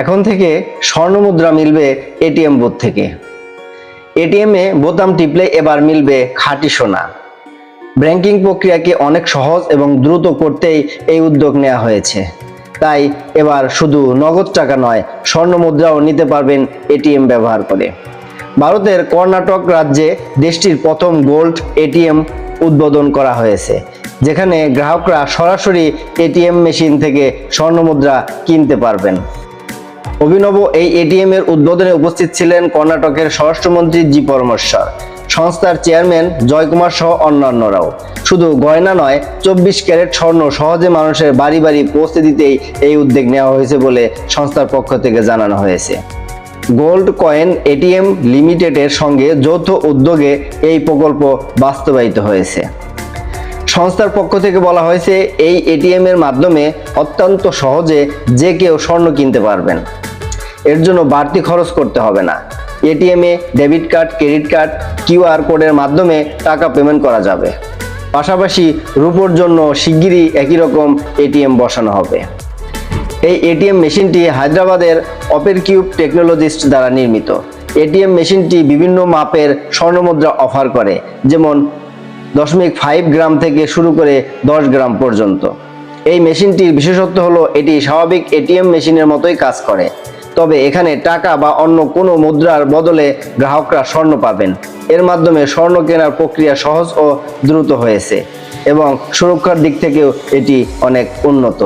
এখন থেকে স্বর্ণমুদ্রা মিলবে এটিএম বুথ থেকে। এটিএমে বোতাম টিপলে এবার মিলবে খাঁটি সোনা। ব্যাংকিং প্রক্রিয়াকে অনেক সহজ এবং দ্রুত করতেই এই উদ্যোগ নেওয়া হয়েছে। তাই এবার শুধু নগদ টাকা নয়, স্বর্ণ মুদ্রাও নিতে পারবেন এটিএম ব্যবহার করে। ভারতের কর্ণাটক রাজ্যে দেশটির প্রথম গোল্ড এটিএম উদ্বোধন করা হয়েছে, যেখানে গ্রাহকরা সরাসরি এটিএম মেশিন থেকে স্বর্ণ মুদ্রা কিনতে পারবেন। অভিনব এই এটিএম এর উদ্বোধনে উপস্থিত ছিলেন কর্ণাটকের স্বরাষ্ট্রমন্ত্রী জি পরমেশ্বর, সংস্থার চেয়ারম্যান জয়কুমার সহ অন্যান্যরাও। শুধু গয়না নয়, চব্বিশ ক্যারেট স্বর্ণ সহজে মানুষের বাড়ি বাড়ি পৌঁছে দিতেই এই উদ্যোগ নেওয়া হয়েছে বলে সংস্থার পক্ষ থেকে জানানো হয়েছে। গোল্ড কয়েন এটিএম লিমিটেডের সঙ্গে যৌথ উদ্যোগে এই প্রকল্প বাস্তবায়িত হয়েছে। সংস্থার পক্ষ থেকে বলা হয়েছে, এই এটিএম এর মাধ্যমে অত্যন্ত সহজে যে কেউ স্বর্ণ কিনতে পারবেন। এর জন্য বাড়তি খরচ করতে হবে না। এটিএমে debit card, credit card QR কোডের মাধ্যমে টাকা পেমেন্ট করা যাবে। পাশাপাশি রূপোর জন্য শিগগিরই একই রকম এটিএম বসানো হবে। এই এটিএম মেশিনটি হায়দ্রাবাদের অপের কিউব টেকনোলজিস্ট দ্বারা নির্মিত। এটিএম মেশিনটি বিভিন্ন মাপের স্বর্ণমুদ্রা অফার করে, যেমন দশমিক ফাইভ গ্রাম থেকে শুরু করে দশ গ্রাম পর্যন্ত। এই মেশিনটির বিশেষত্ব হলো, এটি স্বাভাবিক এটিএম মেশিনের মতোই কাজ করে। তবে এখানে টাকা বা অন্য কোনো মুদ্রার বদলে গ্রাহকরা স্বর্ণ পাবেন। এর মাধ্যমে স্বর্ণ কেনার প্রক্রিয়া সহজ ও দ্রুত হয়েছে এবং সুরক্ষার দিক থেকেও এটি অনেক উন্নত।